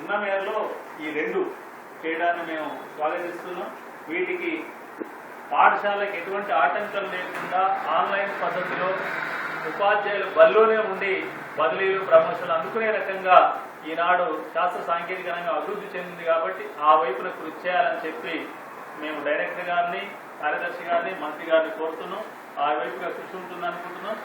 ఉన్న మేరలో ఈ రెండు చేయడాన్ని మేము స్వాగతిస్తున్నాం. వీటికి పాఠశాలకు ఎటువంటి ఆటంకం లేకుండా ఆన్లైన్ పద్ధతిలో ఉపాధ్యాయులు బల్లోనే ఉండి బదిలీలు ప్రమోషన్లు అందుకునే రకంగా ఈనాడు శాస్త్ర సాంకేతికంగా అభివృద్ధి చెందింది కాబట్టి ఆ వైపున కృషి చేయాలని చెప్పి మేము డైరెక్టర్ గారిని కార్యదర్శి గారిని మంత్రి గారిని కోరుతున్నాం. ఆ వైపుగా కృషి ఉంటుంది అనుకుంటున్నాం.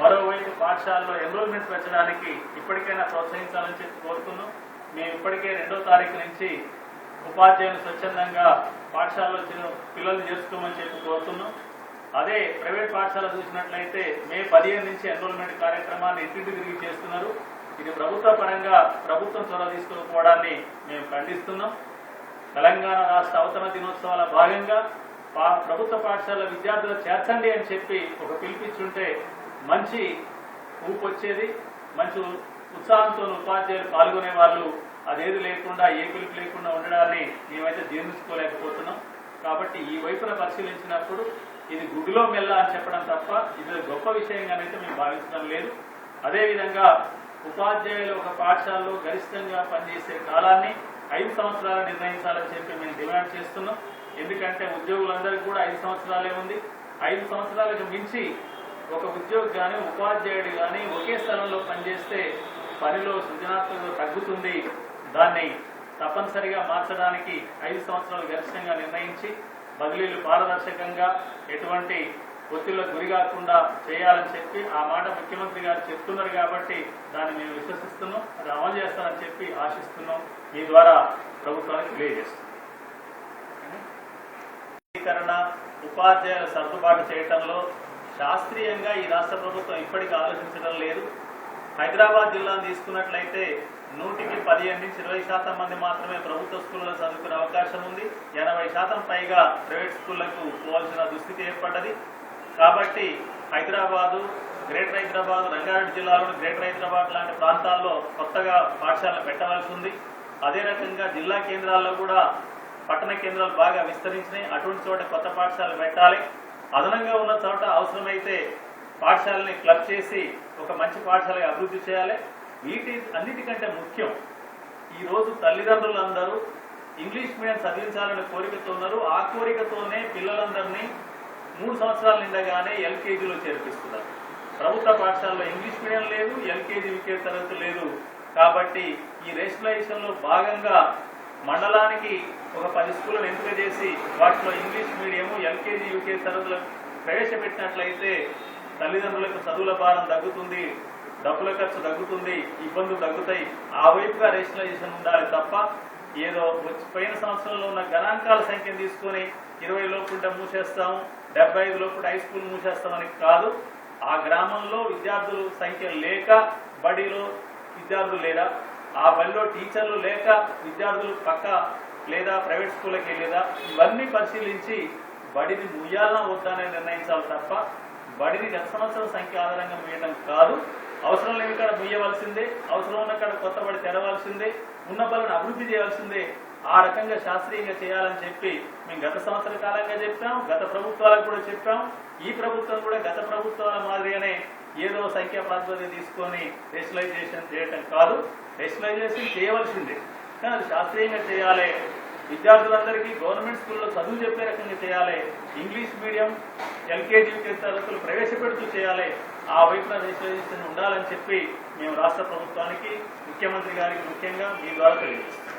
మరోవైపు పాఠశాలలో ఎన్రోల్మెంట్ పెంచడానికి ఇప్పటికైనా ప్రోత్సహించాలని చెప్పి కోరుతున్నాం. మేము ఇప్పటికే రెండో తారీఖు నుంచి ఉపాధ్యాయులు స్వచ్ఛందంగా పాఠశాలలో పిల్లలు పిల్లల్ని చేర్చుకోమని చెప్పి కోరుతున్నాం. అదే ప్రైవేట్ పాఠశాల చూసినట్లయితే మే పదిహేను నుంచి ఎన్రోల్మెంట్ కార్యక్రమాన్ని ఇంటింటి తిరిగి చేస్తున్నారు. ఇది ప్రభుత్వ పరంగా ప్రభుత్వం చొరవ తీసుకోకపోవడాన్ని మేము ఖండిస్తున్నాం. తెలంగాణ రాష్ట్ర అవతరణ దినోత్సవాల భాగంగా పా- ప్రభుత్వ పాఠశాల విద్యార్థులు చేర్చండి అని చెప్పి ఒక పిలిపించుంటే మంచి ఊపు వచ్చేది మంచి ఉత్సాహంతో ఉపాధ్యాయులు పాల్గొనే వాళ్ళు అదేది లేకుండా ఏ పిలుపు లేకుండా ఉండడాన్ని మేమైతే జీర్ణించుకోలేకపోతున్నాం. కాబట్టి ఈ వైపున పరిశీలించినప్పుడు ఇది గుడిలో మెల్ల అని చెప్పడం తప్ప ఇది గొప్ప విషయంగానైతే మేము భావించడం లేదు. అదేవిధంగా ఉపాధ్యాయులు ఒక పాఠశాలలో గరిష్టంగా పనిచేసే కాలాన్ని ఐదు సంవత్సరాలు నిర్ణయించాలని చెప్పి మేము డిమాండ్ చేస్తున్నాం. ఎందుకంటే ఉద్యోగులందరికీ కూడా ఐదు సంవత్సరాలే ఉంది. ఐదు సంవత్సరాలకు మించి ఒక ఉద్యోగి కానీ ఉపాధ్యాయుడు కానీ ఒకే స్థలంలో పనిచేస్తే పనిలో సృజనాత్మకత తగ్గుతుంది. దాన్ని తప్పనిసరిగా మార్చడానికి ఐదు సంవత్సరాలు గరిష్టంగా నిర్ణయించి బదిలీలు పారదర్శకంగా ఎటువంటి ఒత్తిళ్ళకు గురి కాకుండా చేయాలని చెప్పి ఆ మాట ముఖ్యమంత్రి గారు చెప్తున్నారు కాబట్టి దాన్ని మేము విశ్వసిస్తున్నాం అది అమలు చేస్తారని చెప్పి ఆశిస్తున్నాం. మీ ద్వారా ప్రభుత్వానికి తెలియజేస్తున్నాం. ఉపాధ్యాయుల సర్దుబాటు చేయటంలో శాస్త్రీయంగా ఈ రాష్ట్ర ప్రభుత్వం ఇప్పటికీ ఆలోచించడం లేదు. హైదరాబాద్ జిల్లాను తీసుకున్నట్లయితే నూటికి పదిహేను నుంచి ఇరవై శాతం మంది మాత్రమే ప్రభుత్వ స్కూళ్ళలో చదువుకునే అవకాశం ఉంది. ఎనభై శాతం పైగా ప్రైవేట్ స్కూళ్ళకు పోవాల్సిన దుస్థితి ఏర్పడ్డది. కాబట్టి హైదరాబాదు గ్రేటర్ హైదరాబాద్ రంగారెడ్డి జిల్లాలోని గ్రేటర్ హైదరాబాద్ లాంటి ప్రాంతాల్లో కొత్తగా పాఠశాలలు పెట్టవలసి ఉంది. అదే రకంగా జిల్లా కేంద్రాల్లో కూడా పట్టణ కేంద్రాలు బాగా విస్తరించినాయి. అటువంటి చోట కొత్త పాఠశాలలు పెట్టాలి. అదనంగా ఉన్న చోట అవసరమైతే పాఠశాలని క్లబ్ చేసి ఒక మంచి పాఠశాల అభివృద్ధి చేయాలి. వీటి అన్నిటికంటే ముఖ్యం ఈ రోజు తల్లిదండ్రులందరూ ఇంగ్లీష్ మీడియం చదివించాలనే కోరికతో ఉన్నారు. ఆ కోరికతోనే పిల్లలందరినీ మూడు సంవత్సరాల నిండగానే ఎల్కేజీలో చేర్పిస్తున్నారు. ప్రభుత్వ పాఠశాలలో ఇంగ్లీష్ మీడియం లేదు ఎల్కేజీ వికే తరగతి లేదు కాబట్టి ఈ రేషనలైజేషన్లో భాగంగా మండలానికి ఒక పది స్కూళ్ళను ఎంపిక చేసి వాటిలో ఇంగ్లీష్ మీడియం ఎల్కేజీ యూకే తరగతులకు ప్రవేశపెట్టినట్లయితే తల్లిదండ్రులకు చదువుల భారం తగ్గుతుంది డబ్బుల ఖర్చు తగ్గుతుంది ఇబ్బందులు తగ్గుతాయి. ఆ వైపుగా రేషనలైజేషన్ ఉండాలి తప్ప ఏదో పోయిన సంవత్సరంలో ఉన్న గణాంకాల సంఖ్యను తీసుకొని ఇరవై లోపుంటే మూసేస్తాం డెబ్బై ఐదు లోపు హై స్కూల్ మూసేస్తామని కాదు. ఆ గ్రామంలో విద్యార్థుల సంఖ్య లేక బడిలో విద్యార్థులు లేరా? ఆ బడిలో టీచర్లు లేక విద్యార్థులు పక్క లేదా ప్రైవేట్ స్కూళ్ళకి వెళ్ళేదా? ఇవన్నీ పరిశీలించి బడిని ముయ్యాలన్నా వద్దా నిర్ణయించాలి తప్ప బడిని గత సంవత్సరం సంఖ్య ఆధారంగా ముయ్యడం కాదు. అవసరం లేని కాడ ముయ్యవలసిందే అవసరం ఉన్న కాడ కొత్త బడి తెరవాల్సిందే. ఉన్న బలను అభివృద్ధి చేయాల్సిందే. ఆ రకంగా శాస్త్రీయంగా చేయాలని చెప్పి మేము గత సంవత్సర కాలంగా చెప్పాం. గత ప్రభుత్వాలకు కూడా చెప్పాం. ఈ ప్రభుత్వం కూడా గత ప్రభుత్వాల మాదిరిగానే ఏదో సంఖ్యా ప్రాతిపదిక తీసుకొని రేషనలైజేషన్ చేయటం కాదు. రేషనలైజేషన్ చేయవలసిందే. కానీ అది శాస్త్రీయంగా చేయాలి విద్యార్థులందరికీ గవర్నమెంట్ స్కూల్లో చదువు చెప్పే రకంగా చేయాలి. ఇంగ్లీష్ మీడియం ఎల్కేజీ యూకేజీ తరగతులు ప్రవేశపెడుతూ చేయాలి. ఆ వైపున రేషనలైజేషన్ ఉండాలని చెప్పి మేము రాష్ట్ర ప్రభుత్వానికి ముఖ్యమంత్రి గారికి ముఖ్యంగా మీ ద్వారా తెలియజేస్తాం